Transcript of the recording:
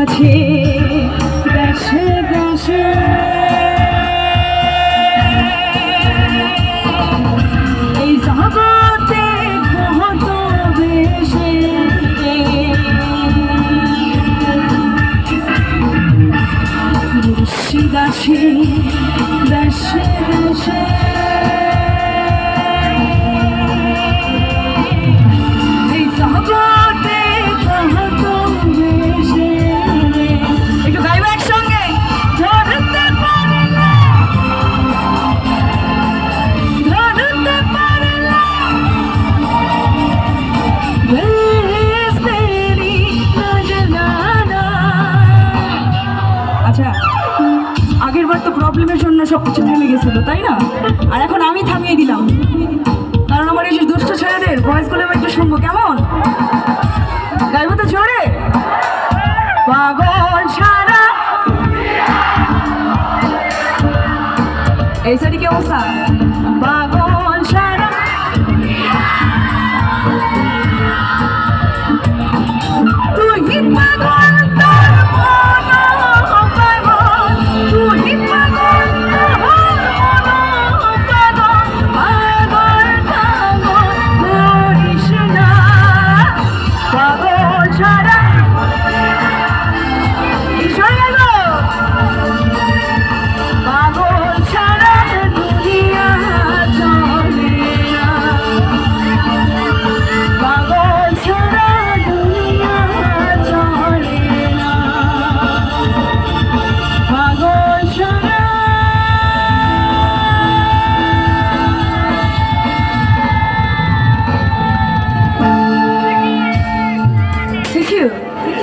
আছে দেশে দেশে এই জগতে কত আগের বার তো প্রবলেমের জন্য সব কিছু থেমে গেছিল, তাই না? আর এখন আমি থামিয়ে দিলাম। কারণ আমার এই যে দুষ্ট ছেলেদের ভয়েসগুলো আমি একটু শুনব, কেমন? গাইবো তো জোরে? পাগল সারা। এই সাইডে কি অবস্থা?